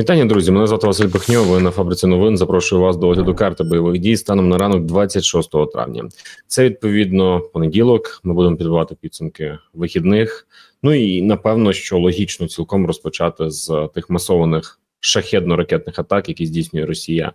Вітання, друзі. Мене звати Василь Пихньо. Ви на фабриці новин. Запрошую вас до огляду карти бойових дій станом на ранок 26 травня. Це відповідно понеділок. Ми будемо підбивати підсумки вихідних. Ну і напевно, що логічно цілком розпочати з тих масованих шахедно-ракетних атак, які здійснює Росія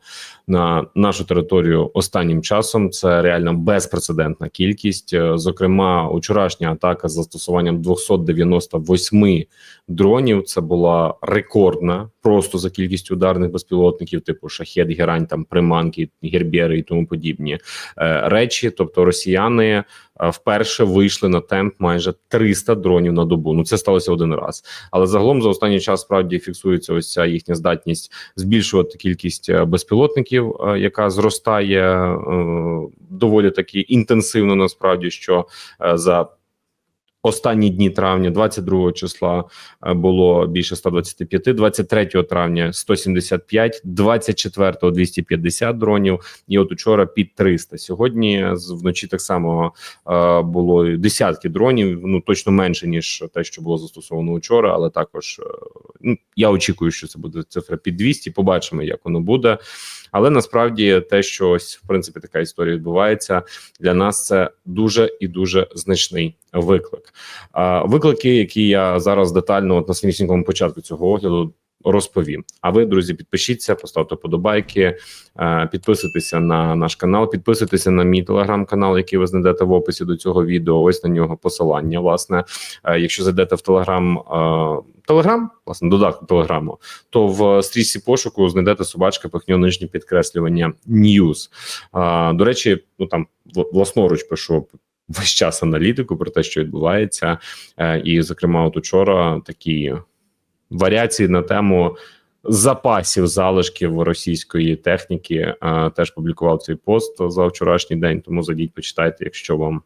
на нашу територію останнім часом. Це реально безпрецедентна кількість. Е, Зокрема, учорашня атака з застосуванням 298 дронів. Це була рекордна просто за кількістю ударних безпілотників, типу шахет, герань, там приманки, гербєри і тому подібні е, речі. Тобто, росіяни е, вперше вийшли на темп майже 300 дронів на добу. Ну це сталося один раз. Але загалом за останній час справді фіксується ось ця їхня здатність збільшувати кількість е, безпілотників, е, яка зростає е, доволі таки інтенсивно. Насправді, що за Останні дні травня, 22 числа е, було більше 125, 23 травня 175, 24 250 дронів. І от учора під 300. Сьогодні вночі так само е, було десятки дронів. Ну точно менше ніж те, що було застосовано учора, але також е, ну я очікую, що це буде цифра під 200. Побачимо, як воно буде. Але насправді те, що ось в принципі така історія відбувається для нас, це дуже і дуже значний виклик. Виклики, які я зараз детально от на самісінькому початку цього огляду розповім. А ви, друзі, підпишіться, поставте подобайки, е, підписуйтеся на наш канал, підписуйтеся на мій телеграм-канал, який ви знайдете в описі до цього відео. Ось на нього посилання. Власне, Е, якщо зайдете в телеграм. е, Телеграм, власне, додаток телеграму, то в стрічці пошуку знайдете собачка пихньо нижнє підкреслювання News. До речі, ну там вл- власноруч пишу весь час аналітику про те, що відбувається, і зокрема, от учора такі варіації на тему. Запасів залишків російської техніки е, теж публікував цей пост за вчорашній день. Тому зайдіть, почитайте, якщо вам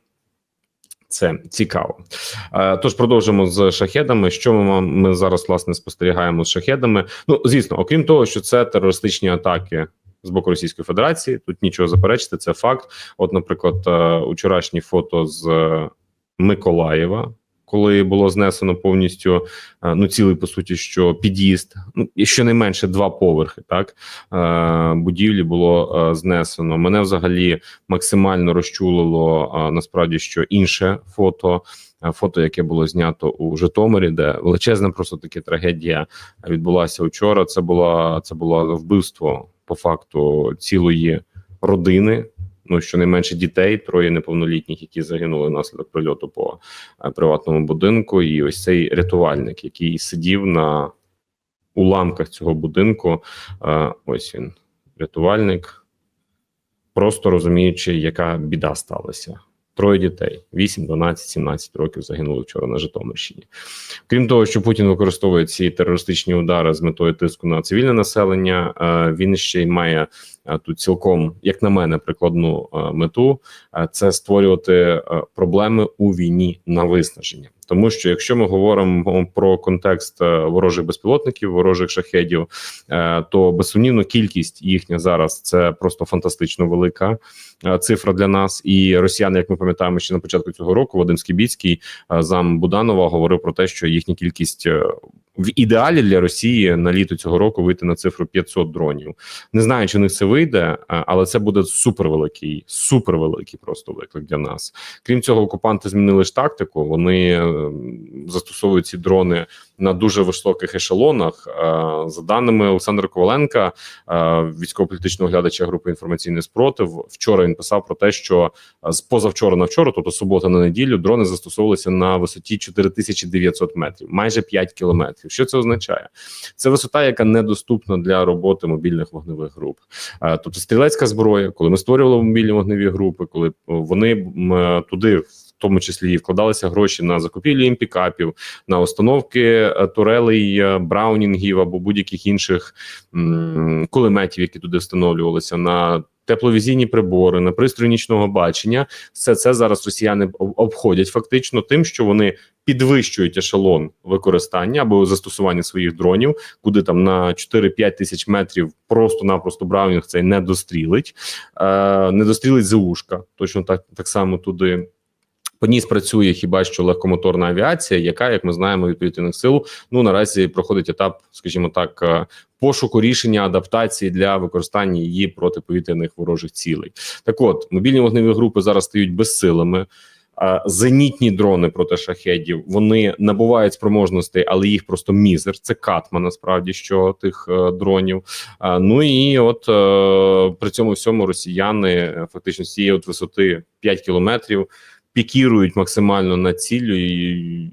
це цікаво. Е, Тож продовжимо з шахедами. Що ми, ми зараз власне спостерігаємо з шахедами? Ну звісно, окрім того, що це терористичні атаки з боку Російської Федерації. Тут нічого заперечити, це факт. От, наприклад, е, учорашні фото з е, Миколаєва. Коли було знесено повністю е, ну цілий по суті, що під'їзд, ну і щонайменше два поверхи, так е, будівлі було е, знесено. Мене взагалі максимально розчулило насправді, що інше фото. Фото, яке було знято у Житомирі, де величезна просто таки трагедія відбулася вчора. Це була це було вбивство по факту цілої родини. Ну щонайменше дітей, троє неповнолітніх, які загинули внаслідок прильоту по е, приватному будинку. І ось цей рятувальник, який сидів на уламках цього будинку. Е, ось він, рятувальник, просто розуміючи, яка біда сталася. Троє дітей: 8, 12, 17 років загинули вчора на Житомирщині. Крім того, що Путін використовує ці терористичні удари з метою тиску на цивільне населення, е, він ще й має тут цілком, як на мене, прикладну е, мету е, це створювати е, проблеми у війні на виснаження. Тому що якщо ми говоримо про контекст е, ворожих безпілотників, ворожих шахедів, е, то безсумнівно кількість їхня зараз це просто фантастично велика е, цифра для нас. І росіяни, як ми пам'ятаємо, ще на початку цього року Вадим Скібіцький, е, зам Буданова, говорив про те, що їхня кількість е, в ідеалі для Росії на літо цього року вийти на цифру 500 дронів. Не знаю, чи в них це вийде, але це буде супервеликий, супервеликий просто виклик для нас. Крім цього, окупанти змінили ж тактику. Вони е, застосовують ці дрони на дуже високих ешелонах. Е, За даними Олександра Коваленка, е, військово-політичного глядача групи інформаційний спротив, вчора він писав про те, що з позавчора на вчора, тобто субота на неділю, дрони застосовувалися на висоті 4900 метрів, майже 5 кілометрів. Що це означає? Це висота, яка недоступна для роботи мобільних вогневих груп. Е, Тобто стрілецька зброя, коли ми створювали мобільні вогневі групи, коли вони туди. Тому числі і вкладалися гроші на закупівлі їм пікапів, на установки е, турелей, е, браунінгів або будь-яких інших кулеметів, які туди встановлювалися, на тепловізійні прибори, на пристрої нічного бачення. Все це зараз росіяни обходять фактично тим, що вони підвищують ешелон використання або застосування своїх дронів, куди там на 4-5 тисяч метрів просто-напросто Браунінг цей не дострілить, е, не дострілить ЗУшка, точно так, так само туди. По ній спрацює хіба що легкомоторна авіація, яка, як ми знаємо, від повітряних сил ну наразі проходить етап, скажімо так, е, пошуку рішення адаптації для використання її протиповітряних ворожих цілей. Так, от мобільні вогневі групи зараз стають безсилими. Зенітні дрони проти шахедів вони набувають спроможностей, але їх просто мізер. Це катма насправді що тих е, дронів. Ну і от е, при цьому всьому росіяни фактично з цієї от висоти 5 кілометрів пікірують максимально над ціллю і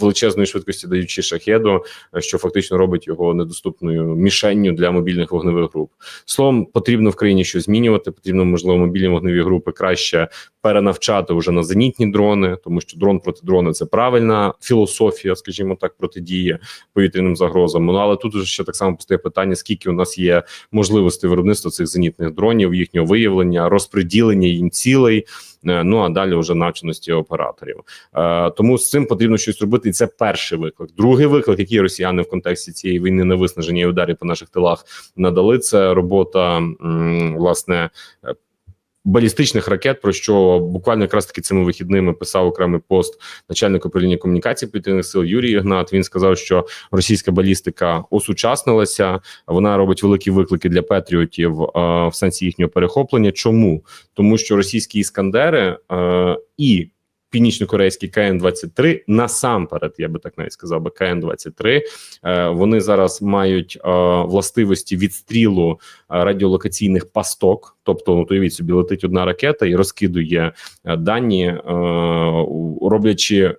величезної швидкості даючи шахеду, що фактично робить його недоступною мішенню для мобільних вогневих груп. Словом, потрібно в країні щось змінювати. Потрібно, можливо, мобільні вогневі групи краще перенавчати вже на зенітні дрони, тому що дрон проти дрона це правильна філософія, скажімо так, протидії повітряним загрозам. Ну але тут ще так само постає питання: скільки у нас є можливостей виробництва цих зенітних дронів, їхнього виявлення, розподілення їм цілей. е, Ну а далі вже навченості операторів. Е, тому з цим потрібно щось робити. І це перший виклик. Другий виклик, який росіяни в контексті цієї війни на виснаження і ударів по наших тилах надали, це робота м, власне. Балістичних ракет, про що буквально якраз таки цими вихідними писав окремий пост начальник управління комунікації повітряних сил Юрій Ігнат. Він сказав, що російська балістика осучаснилася, вона робить великі виклики для патріотів е, в сенсі їхнього перехоплення. Чому тому, що російські іскандери е, і Північно-корейський КН-23, насамперед, я би так навіть сказав би КН-23, е, вони зараз мають е, властивості відстрілу е, радіолокаційних пасток. Тобто, ну, уявіть собі, летить одна ракета і розкидує дані, роблячи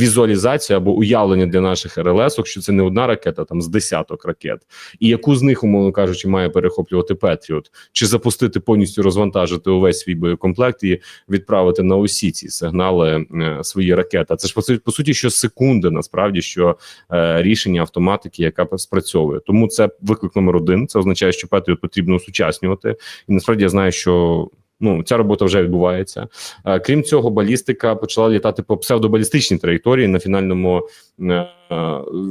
візуалізацію або уявлення для наших РЛС, що це не одна ракета, там з десяток ракет, і яку з них, умовно кажучи, має перехоплювати Петріот, чи запустити повністю розвантажити увесь свій боєкомплект і відправити на усі ці сигнали е, свої ракети. Це ж по по суті, що секунди, насправді, що е, рішення автоматики, яка спрацьовує. Тому це виклик номер один. Це означає, що Петріот потрібно осучаснювати. І насправді я знаю, що. Ну, ця робота вже відбувається. Е, Крім цього, балістика почала літати по псевдобалістичній траєкторії на фінальному е,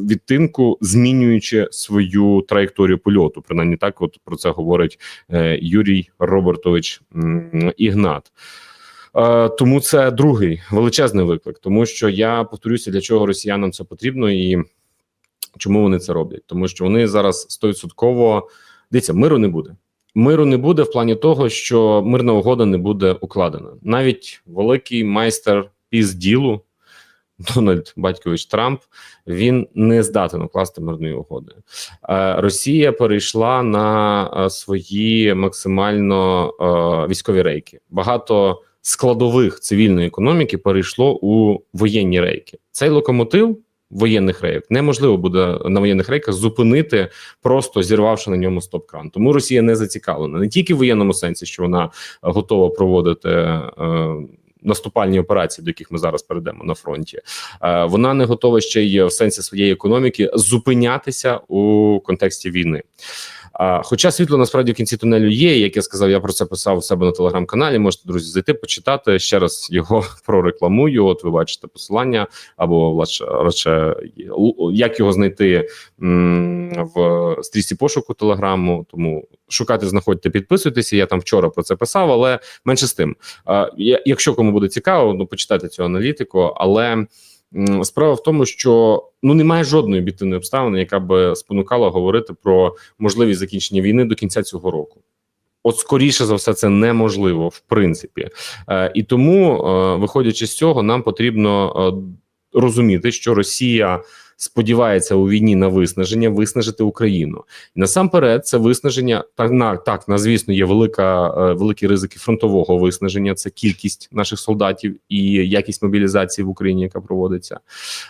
відтинку, змінюючи свою траєкторію польоту. Принаймні, так от про це говорить е, Юрій Робертович Ігнат. Тому це другий величезний виклик, тому що я повторюся, для чого росіянам це потрібно і чому вони це роблять, тому що вони зараз стовідсотково дивіться, миру не буде. Миру не буде в плані того, що мирна угода не буде укладена. Навіть великий майстер пізділу Дональд Батькович Трамп він не здатен укласти мирної угоди. Е, Росія перейшла на е, свої максимально е, військові рейки. Багато складових цивільної економіки перейшло у воєнні рейки. Цей локомотив. Воєнних рейок неможливо буде на воєнних рейках зупинити, просто зірвавши на ньому стоп-кран. Тому Росія не зацікавлена не тільки в воєнному сенсі, що вона е, готова проводити е, наступальні операції, до яких ми зараз перейдемо на фронті. Е, вона не готова ще й в сенсі своєї економіки зупинятися у контексті війни. А, хоча світло насправді в кінці тунелю є, як я сказав, я про це писав у себе на телеграм-каналі. Можете друзі зайти, почитати ще раз його прорекламую. От ви бачите посилання, або радше, як його знайти в стрічці пошуку телеграму. Тому шукати, знаходьте, підписуйтеся. Я там вчора про це писав, але менше з тим. А, якщо кому буде цікаво, ну почитайте цю аналітику, але. Справа в тому, що ну немає жодної об'єктивної обставини, яка би спонукала говорити про можливість закінчення війни до кінця цього року. От скоріше за все, це неможливо в принципі, е, і тому, е, виходячи з цього, нам потрібно е, розуміти, що Росія сподівається у війні на виснаження, виснажити Україну. І насамперед, це виснаження так на так на звісно, є велика е, великі ризики фронтового виснаження. Це кількість наших солдатів і якість мобілізації в Україні, яка проводиться.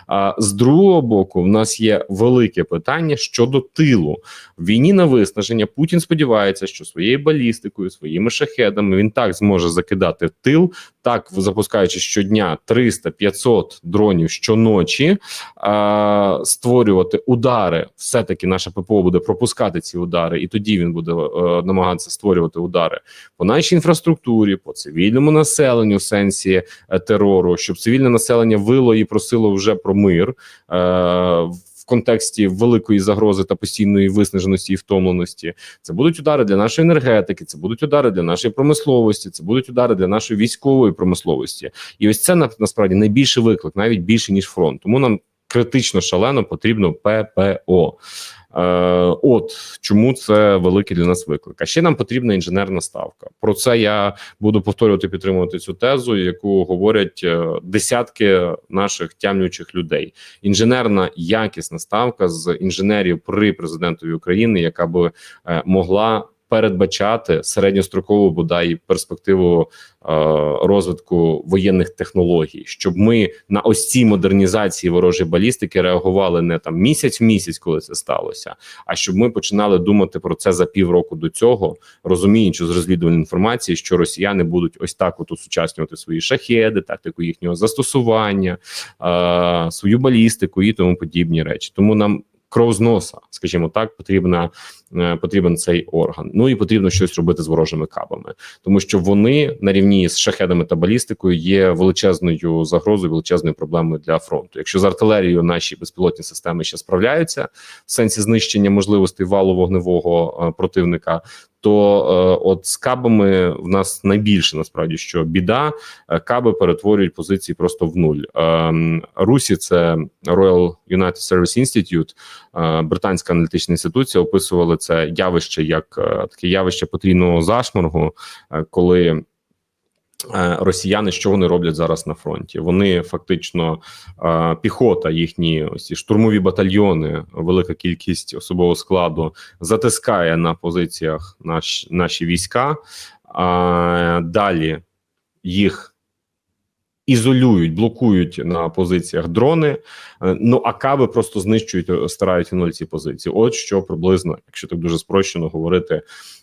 А з другого боку, в нас є велике питання щодо тилу в війні на виснаження. Путін сподівається, що своєю балістикою, своїми шахедами він так зможе закидати тил, так запускаючи щодня 300-500 дронів щоночі, а, створювати удари. Все таки наше ППО буде пропускати ці удари, і тоді він буде е, намагатися створювати удари по нашій інфраструктурі, по цивільному населенню в сенсі е, терору, щоб цивільне населення вило і просило вже про мир. Е, в контексті великої загрози та постійної виснаженості і втомленості. Це будуть удари для нашої енергетики, це будуть удари для нашої промисловості, це будуть удари для нашої військової промисловості. І ось це на- насправді найбільший виклик, навіть більше ніж фронт. Тому нам критично шалено потрібно ППО. Е, от чому це великий для нас виклик. А ще нам потрібна інженерна ставка. Про це я буду повторювати, підтримувати цю тезу, яку говорять е, десятки наших тямлючих людей. Інженерна якісна ставка з інженерів при президентові України, яка би е, могла передбачати середньострокову бодай перспективу е, розвитку воєнних технологій, щоб ми на ось цій модернізації ворожої балістики реагували не там місяць в місяць, коли це сталося, а щоб ми починали думати про це за півроку до цього, розуміючи з розвідувальної інформації, що росіяни будуть ось так от осучаснювати свої шахеди, тактику їхнього застосування, е, свою балістику і тому подібні речі. Тому нам кров з носа, скажімо так, потрібна е, потрібен цей орган. Ну і потрібно щось робити з ворожими кабами, тому що вони на рівні з шахедами та балістикою є величезною загрозою, величезною проблемою для фронту. Якщо з артилерією наші безпілотні системи ще справляються в сенсі знищення можливостей валу вогневого е, противника. То е, от з кабами в нас найбільше насправді що біда. Е, Каби перетворюють позиції просто в нуль. Ем, Русі це Royal United Service Institute, е, британська аналітична інституція, описували це явище як е, таке явище потрійного зашморгу, е, коли. Е, Росіяни, що вони роблять зараз на фронті? Вони фактично е, піхота, їхні ось штурмові батальйони, велика кількість особового складу затискає на позиціях наш, наші війська. А далі їх ізолюють, блокують на позиціях дрони. Е, Ну а каби просто знищують, е, старають нуль ці позиції. От що приблизно, якщо так дуже спрощено говорити,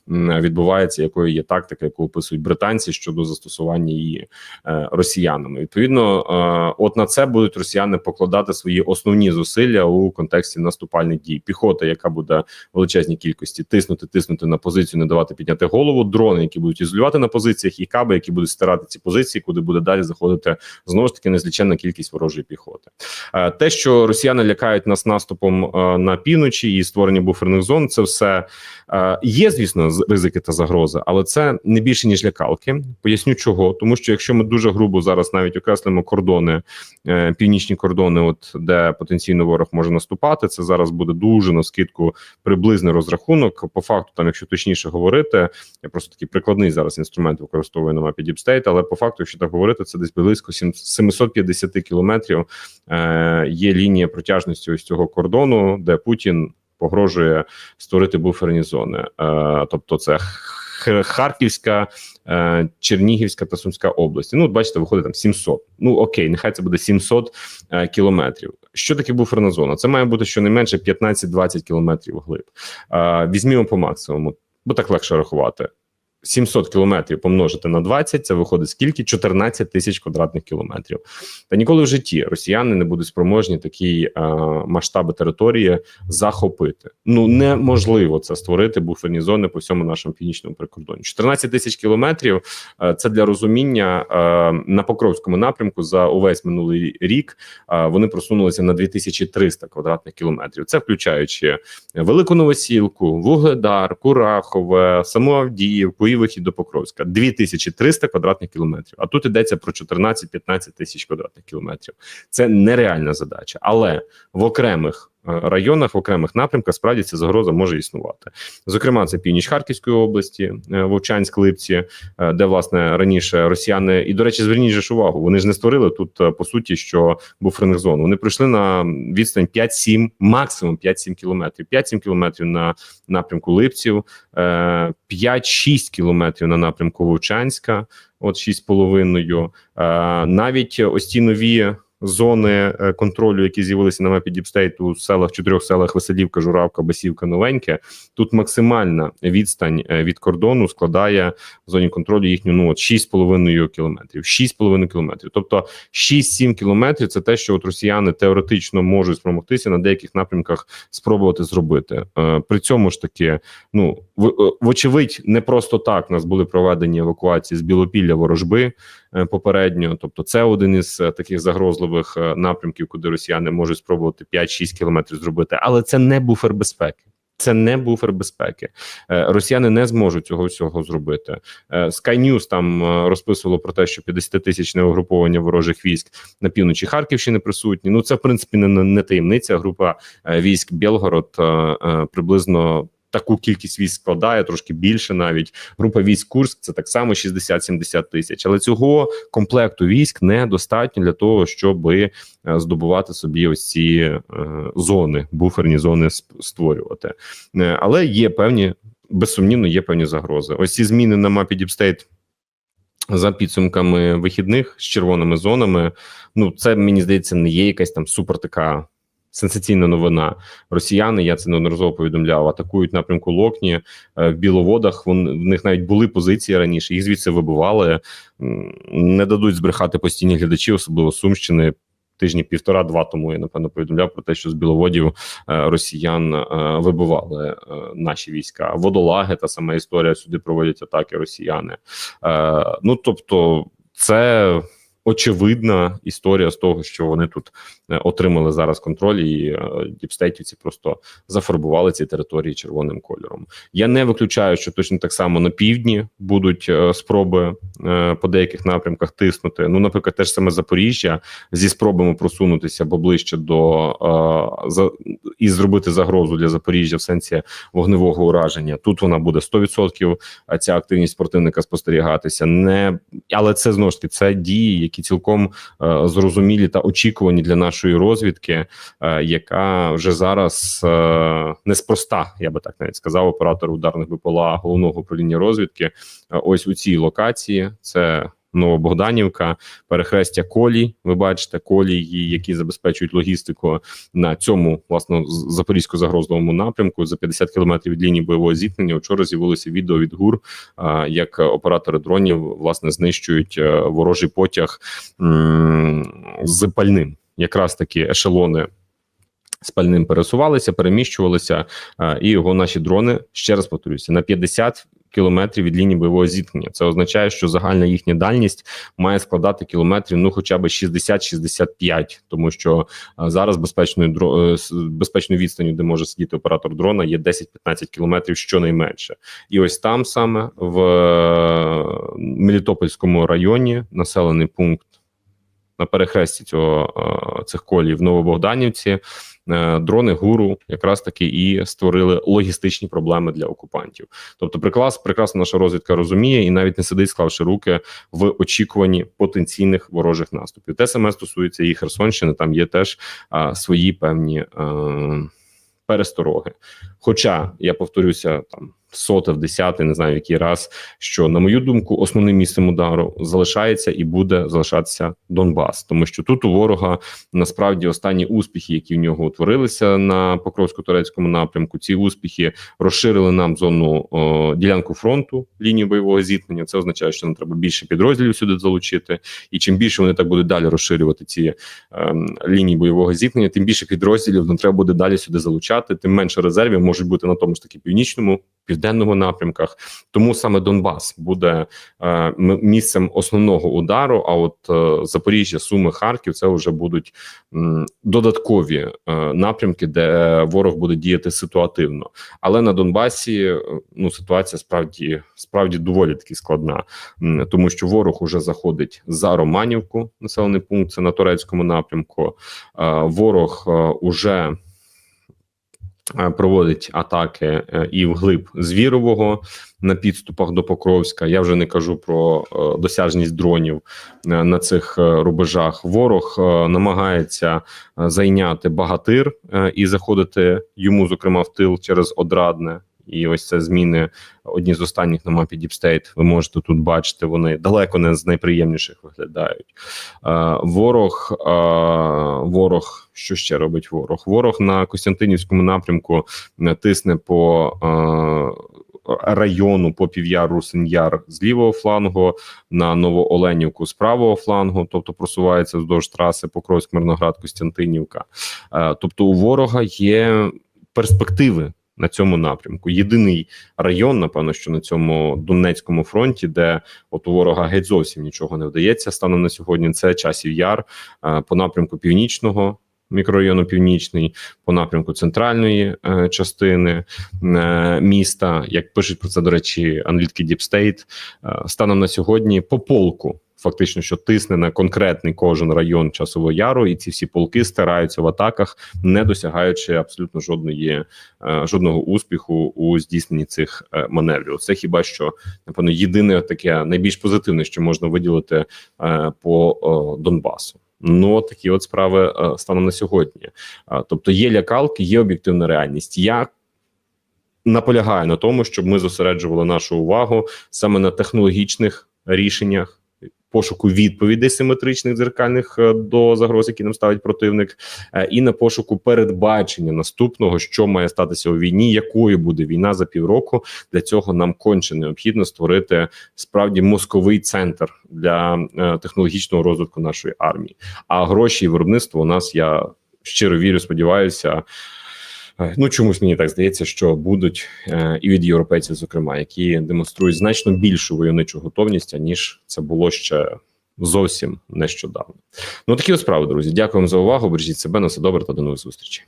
відбувається, якою є тактика, яку описують британці щодо застосування її е, росіянами. Відповідно, е, от на це будуть росіяни покладати свої основні зусилля у контексті наступальних дій. Піхота, яка буде величезній кількості тиснути, тиснути на позицію, не давати підняти голову. Дрони, які будуть ізолювати на позиціях, і каби, які будуть стирати ці позиції, куди буде далі заходити знову ж таки незліченна кількість ворожої піхоти. Е, Те, що росіяни лякають нас наступом е, на півночі і створення буферних зон, це все е, є, звісно, ризики та загрози, але це не більше ніж лякалки. Поясню чого, тому що якщо ми дуже грубо зараз навіть окреслимо кордони, е, північні кордони, от де потенційно ворог може наступати, це зараз буде дуже на скидку приблизний розрахунок. По факту, там, якщо точніше говорити, я просто такий прикладний зараз інструмент використовую на мапі State, але по факту, якщо так говорити, це десь близько сім- 750 кілометрів е, є лінія протяжності ось цього кордону, де Путін погрожує створити буферні зони. Е, тобто, це Харківська, е, Чернігівська та Сумська області. Ну, от бачите, виходить там 700. Ну окей, нехай це буде 700 е, кілометрів. Що таке буферна зона? Це має бути щонайменше 15-20 кілометрів глиб. Візьмімо по максимуму, бо так легше рахувати. 700 кілометрів помножити на 20, це виходить скільки? 14 тисяч квадратних кілометрів. Та ніколи в житті росіяни не будуть спроможні такі е, масштаби території захопити. Ну неможливо це створити буферні зони по всьому нашому північному прикордоні. 14 тисяч кілометрів. е, це для розуміння е, на Покровському напрямку за увесь минулий рік. е, вони просунулися на 2300 квадратних кілометрів. Це включаючи Велику Новосілку, Вугледар, Курахове, саму І вихід до Покровська 2300 квадратних кілометрів. А тут йдеться про 14-15 тисяч квадратних кілометрів. Це нереальна задача, але в окремих районах, в окремих напрямках справді ця загроза може існувати. Зокрема, це північ Харківської області, е, Вовчанськ, Липці, е, де власне раніше росіяни, і до речі, зверніть же увагу, вони ж не створили тут е, по суті, що буферних зон. Вони прийшли на відстань 5-7, максимум 5-7 кілометрів. 5-7 кілометрів на напрямку Липців, е, 5-6 кілометрів на напрямку Вовчанська, от 6,5. Е, Навіть ось ті нові зони е, контролю, які з'явилися на мапі Діпстейт у селах, чотирьох селах Веселівка, Журавка, Басівка, Новеньке. Тут максимальна відстань е, від кордону складає в зоні контролю їхню ну от 6,5 кілометрів. 6,5 кілометрів. Тобто 6-7 кілометрів це те, що от росіяни теоретично можуть спромогтися на деяких напрямках спробувати зробити. Е, При цьому ж таки, ну вочевидь, не просто так у нас були проведені евакуації з Білопілля ворожби попередньо. Тобто, це один із таких загрозливих. Базових е, напрямків, куди росіяни можуть спробувати 5-6 кілометрів зробити, але це не буфер безпеки. Це не буфер безпеки. Е, Росіяни не зможуть цього всього зробити. Е, Sky News там розписувало про те, що 50-тисячне угруповання ворожих військ на півночі Харківщини присутні. Ну це в принципі не, не таємниця. Група військ Білгород приблизно. Таку кількість військ складає трошки більше, навіть група військ Курск це так само 60-70 тисяч. Але цього комплекту військ недостатньо для того, щоб здобувати собі ось ці е, зони, буферні зони створювати. Е, але є певні, безсумнівно, є певні загрози. Ось ці зміни на мапі Діпстейт за підсумками вихідних з червоними зонами. Ну, це мені здається, не є якась там супер така. Сенсаційна новина. Росіяни, я це неодноразово повідомляв, атакують напрямку Локні е, в Біловодах. Вон в них навіть були позиції раніше. Їх звідси вибивали. Не дадуть збрехати постійні глядачі, особливо Сумщини. Тижні півтора-два тому я напевно повідомляв про те, що з біловодів е, росіян е, вибивали наші війська. Водолаги та сама історія сюди проводять атаки росіяни. Ну тобто, це очевидна історія з того, що вони тут е, отримали зараз контроль, і е, діпстейтівці просто зафарбували ці території червоним кольором. Я не виключаю, що точно так само на півдні будуть е, спроби по деяких напрямках тиснути. Ну, наприклад, теж саме Запоріжжя зі спробами просунутися поближче до і зробити загрозу для Запоріжжя в сенсі вогневого ураження. Тут вона буде 100%, а ця активність противника спостерігатися. Не але це знову ж таки це дії, які цілком е, зрозумілі та очікувані для нашої розвідки, е, яка вже зараз е, неспроста, я би так навіть сказав, оператор ударних БПЛА головного управління розвідки. Ось у цій локації це. Новобогданівка, перехрестя колій. Ви бачите колії, які забезпечують логістику на цьому власно запорізько-загрозливому напрямку за 50 кілометрів від лінії бойового зіткнення. Вчора з'явилося відео від ГУР, як оператори дронів власне знищують е, ворожий потяг з пальним. Якраз такі ешелони з пальним пересувалися, переміщувалися, і його наші дрони ще раз повторюся на 50 кілометрів від лінії бойового зіткнення. Це означає, що загальна їхня дальність має складати кілометрів ну хоча б 60-65, тому що зараз безпечною е, безпечною відстанню, де може сидіти оператор дрона, є 10-15 кілометрів щонайменше. І ось там саме в е, Мелітопольському районі населений пункт на перехресті цього е, цих колій в Новобогданівці. Е, Дрони гуру якраз таки і створили логістичні проблеми для окупантів. Тобто, приклас, прекрасно наша розвідка розуміє і навіть не сидить, склавши руки в очікуванні потенційних ворожих наступів. Те саме стосується і Херсонщини. Там є теж а, свої певні а, перестороги. Хоча я повторюся там соте в десятий, не знаю який раз, що на мою думку, основним місцем удару залишається і буде залишатися Донбас, тому що тут у ворога насправді останні успіхи, які в нього утворилися на Покровсько-турецькому напрямку. Ці успіхи розширили нам зону о, ділянку фронту лінію бойового зіткнення. Це означає, що нам треба більше підрозділів сюди залучити, і чим більше вони так будуть далі розширювати ці ем, лінії бойового зіткнення, тим більше підрозділів нам треба буде далі сюди залучати, тим менше резервів можуть бути на тому ж таки північному, південному напрямках. Тому саме Донбас буде е, місцем основного удару. А от е, Запоріжжя, Суми, Харків це вже будуть м, додаткові е, напрямки, де ворог буде діяти ситуативно. Але на Донбасі е, ну ситуація справді справді доволі таки складна, М, тому що ворог уже заходить за Романівку, населений пункт це на турецькому напрямку. Е, Ворог е, уже е, проводить атаки е, і вглиб Звірового на підступах до Покровська. Я вже не кажу про е, досяжність дронів е, на цих е, рубежах. Ворог е, намагається е, зайняти багатир е, і заходити йому, зокрема, в тил через Одрадне. І ось це зміни одні з останніх на мапі Deep State. Ви можете тут бачити, вони далеко не з найприємніших виглядають. Е, ворог, е, ворог, що ще робить ворог? Ворог на Костянтинівському напрямку е, тисне по е, району по півяру Синьяр з лівого флангу на Новооленівку з правого флангу, тобто просувається вздовж траси Покровськ, Мирноград, Костянтинівка. Е, тобто у ворога є перспективи на цьому напрямку. Єдиний район, напевно, що на цьому Донецькому фронті, де от у ворога геть зовсім нічого не вдається станом на сьогодні. Це часів яр е, по напрямку північного. Мікрорайону північний по напрямку центральної е, частини е, міста, як пишуть про це до речі, Deep State, е, станом на сьогодні по полку фактично, що тисне на конкретний кожен район часового яру, і ці всі полки стараються в атаках, не досягаючи абсолютно жодної е, жодного успіху у здійсненні цих е, маневрів. Це хіба що напевно єдине таке найбільш позитивне, що можна виділити е, по Донбасу. Ну, такі от справи станом на сьогодні. Тобто є лякалки, є об'єктивна реальність. Я наполягаю на тому, щоб ми зосереджували нашу увагу саме на технологічних рішеннях. Пошуку відповідей симетричних дзеркальних е, до загроз, які нам ставить противник, е, і на пошуку передбачення наступного, що має статися у війні, якою буде війна за півроку. Для цього нам конче необхідно створити справді мозковий центр для е, технологічного розвитку нашої армії. А гроші і виробництво у нас я щиро вірю, сподіваюся. Е, Ну, чомусь мені так здається, що будуть е, і від європейців, зокрема, які демонструють значно більшу войовничу готовність, ніж це було ще зовсім нещодавно. Ну такі справи, друзі. Дякую вам за увагу. Бережіть себе на все добре та до нових зустрічей.